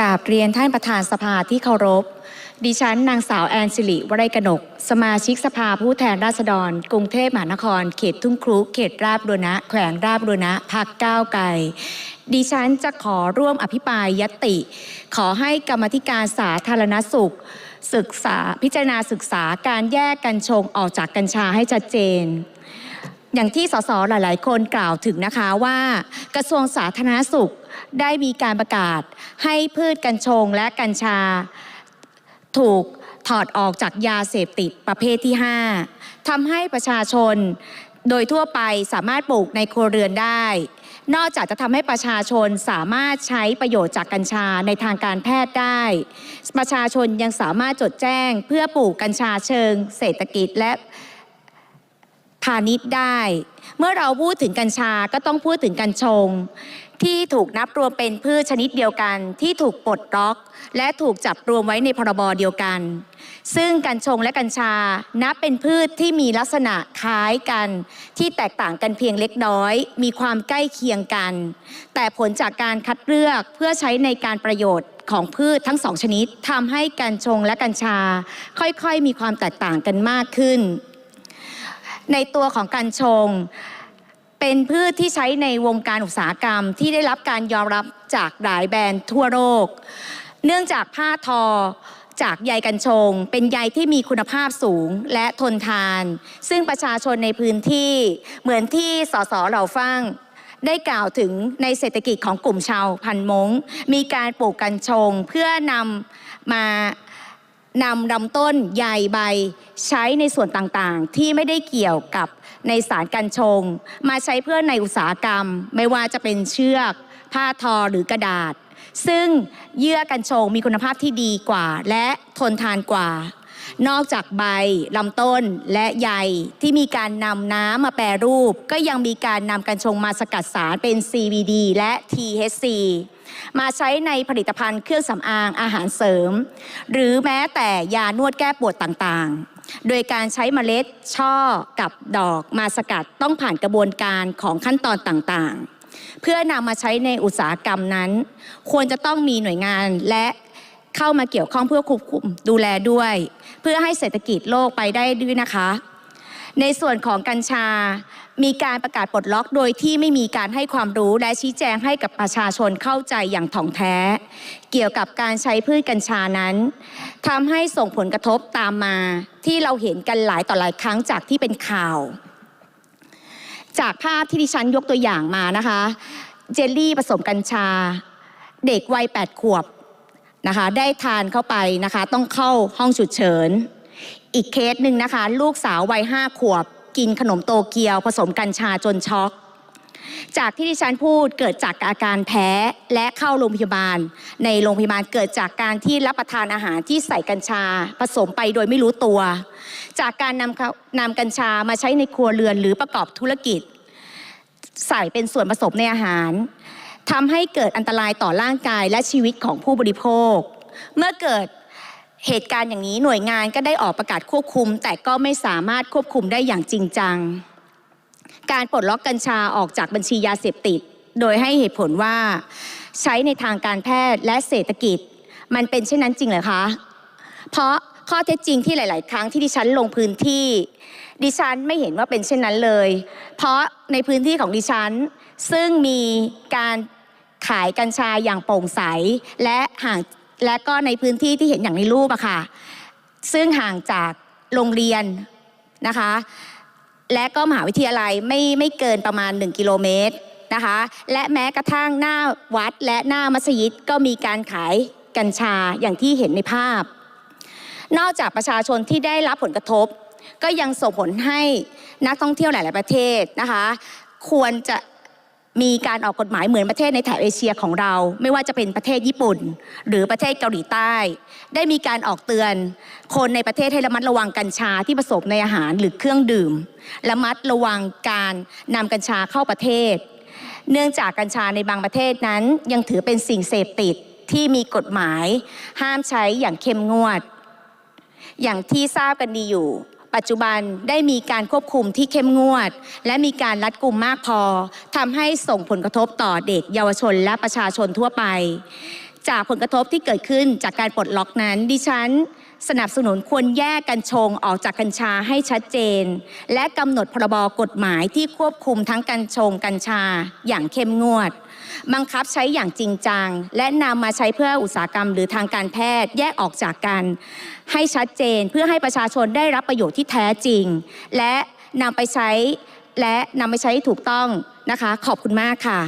กราบเรียนท่านประธานสภาที่เคารพ ดิฉันนางสาวแอนสิริวรัยกนก สมาชิกสภาผู้แทนราษฎร กรุงเทพมหานคร เขตทุ่งครุเขตราบบุรณะแขวงราบบุรณะพักก้าวไกลดิฉันจะขอร่วมอภิปรายยติ ขอให้กรรมธิการสาธารณสุข ศึกษาพิจารณาศึกษาการแยกกัญชงออกจากกัญชาให้ชัดเจน อย่างที่สสหลาย ๆ คนกล่าวถึงนะคะว่ากระทรวงสาธารณสุขได้มีการประกาศ ให้พืชกัญชงและกัญชาถูกถอดออกจากยาเสพติดประเภทที่ 5ทำให้ประชาชนโดยทั่วไปสามารถปลูกในครัวเรือนได้ นอกจากจะทำให้ประชาชนสามารถใช้ประโยชน์จากกัญชาในทางการแพทย์ได้ ประชาชนยังสามารถจดแจ้งเพื่อปลูกกัญชาเชิง เศรษฐกิจและ พาณิชย์ได้ เมื่อเราพูดถึงกัญชาก็ต้องพูดถึงกัญชง ที่ถูกนับรวมเป็นพืชชนิดเดียวกัน ที่ถูกปลดล็อก และถูกจับรวมไว้ในพรบเดียวกัน ซึ่งกัญชงและกัญชานับเป็นพืชที่มีลักษณะคล้ายกัน ที่แตกต่างกันเพียงเล็กน้อย มีความใกล้เคียงกัน แต่ผลจากการคัดเลือกเพื่อใช้ในการประโยชน์ของพืชทั้งสองชนิดทำให้กัญชงและกัญชา ค่อยๆ มีความแตกต่างกันมากขึ้น ในตัวของกัญชง เป็นพืชที่ใช้ในวงการอุตสาหกรรมที่ได้รับการยอมรับจากหลายแบรนด์ทั่วโลก เนื่องจากผ้าทอจากใยกัญชง เป็นใยที่มีคุณภาพสูงและทนทาน ซึ่งประชาชนในพื้นที่เหมือนที่สสเหล่าฟังได้กล่าวถึงในเศรษฐกิจของกลุ่มชาวพันมง มีการปลูกกัญชงเพื่อนำมา นำลำต้นใยใบ ใช้ในส่วนต่างๆ ที่ไม่ได้เกี่ยวกับในสารกันชง มาใช้เพื่อในอุตสาหกรรม ไม่ว่าจะเป็นเชือก ผ้าทอหรือกระดาษ ซึ่งเยื่อกันชงมีคุณภาพที่ดีกว่า และทนทานกว่า นอกจากใบลำต้นและใยที่มีการนำน้ำมาแปรรูป ก็ยังมีการนำกัญชงมาสกัดสารเป็น CBD และ THC มาใช้ในผลิตภัณฑ์เครื่องสำอางอาหารเสริม หรือแม้แต่ยานวดแก้ปวดต่างๆ โดยการใช้เมล็ดช่อกับดอกมาสกัดต้องผ่านกระบวนการของขั้นตอนต่างๆ เพื่อนำมาใช้ในอุตสาหกรรมนั้น ควรจะต้องมีหน่วยงานและ เข้ามาเกี่ยวข้องเพื่อควบคุมดูแลด้วย เพื่อให้เศรษฐกิจโลกไปได้ด้วยนะคะ ในส่วนของกัญชา มีการประกาศปลดล็อกโดยที่ไม่มีการให้ความรู้และชี้แจงให้กับประชาชนเข้าใจอย่างถ่องแท้ เกี่ยวกับการใช้พืชกัญชานั้นทำให้ส่งผลกระทบตามมาที่เราเห็นกันหลายต่อหลายครั้งจากที่เป็นข่าว จากภาพที่ดิฉันยกตัวอย่างมานะคะ เจลลี่ผสมกัญชา เด็กวัย8ขวบ นะคะ ได้ทานเข้าไปนะคะ ต้องเข้าห้องฉุกเฉิน อีกเคสหนึ่งนะคะ ลูกสาววัยห้าขวบ กินขนมโตเกียว ผสมกัญชาจนช็อก จากที่ดิฉันพูดเกิดจากอาการแพ้และเข้าโรงพยาบาล ในโรงพยาบาลเกิดจากการที่รับประทานอาหารที่ใส่กัญชา ผสมไปโดยไม่รู้ตัว จากการนำนำกัญชามาใช้ในครัวเรือนหรือประกอบธุรกิจ ใส่เป็นส่วนผสมในอาหาร ทำให้เกิดอันตรายต่อร่างกายและชีวิตของผู้บริโภค เมื่อเกิดเหตุการณ์อย่างนี้หน่วยงานก็ได้ออกประกาศควบคุม แต่ก็ไม่สามารถควบคุมได้อย่างจริงจัง การปลดล็อกกัญชาออกจากบัญชียาเสพติด โดยให้เหตุผลว่า ใช้ในทางการแพทย์และเศรษฐกิจ มันเป็นเช่นนั้นจริงเหรอคะ เพราะข้อเท็จจริงที่หลาย ๆ ครั้งที่ดิฉันลงพื้นที่ ดิฉันไม่เห็นว่าเป็นเช่นนั้นเลย เพราะในพื้นที่ของดิฉัน ซึ่งมีการ ขายกัญชาอย่างโปร่งใส และห่างและก็ในพื้นที่ที่เห็นอย่างในรูปอะค่ะ ซึ่งห่างจากโรงเรียนนะคะ และก็มหาวิทยาลัยไม่ไม่เกินประมาณ 1 กิโลเมตรนะคะ และแม้กระทั่งหน้าวัดและหน้ามัสยิดก็มีการขายกัญชาอย่างที่เห็นในภาพ นอกจากประชาชนที่ได้รับผลกระทบ ก็ยังส่งผลให้นักท่องเที่ยวหลาย ๆ ประเทศนะคะ ควรจะ มีการออกกฎหมายเหมือนประเทศในแถบเอเชียของเรา ไม่ว่าจะเป็นประเทศญี่ปุ่น หรือประเทศเกาหลีใต้ ได้มีการออกเตือน คนในประเทศให้ระมัดระวังกัญชาที่ผสมในอาหารหรือเครื่องดื่มระมัดระวังการนำกัญชาเข้าประเทศ เนื่องจากกัญชาในบางประเทศนั้น ยังถือเป็นสิ่งเสพติดที่มีกฎหมาย ห้ามใช้อย่างเข้มงวด อย่างที่ทราบกันดีอยู่ ปัจจุบันได้มีการควบคุมที่เข้มงวด และมีการรัดกุมมากพอทำให้ส่งผลกระทบต่อเด็กเยาวชนและประชาชนทั่วไป จากผลกระทบที่เกิดขึ้นจากการปลดล็อกนั้นดิฉัน สนับสนุนควรแยกกัญชงออกจากกัญชาให้ชัดเจน และกำหนดพรบกฎหมายที่ควบคุมทั้งกัญชงกัญชาอย่างเข้มงวด บังคับใช้อย่างจริงจัง และนำมาใช้เพื่ออุตสาหกรรมหรือทางการแพทย์แยกออกจากกัน ให้ชัดเจนเพื่อให้ประชาชนได้รับประโยชน์ที่แท้จริง และนำไปใช้และนำไปใช้ถูกต้องนะคะ ขอบคุณมากค่ะ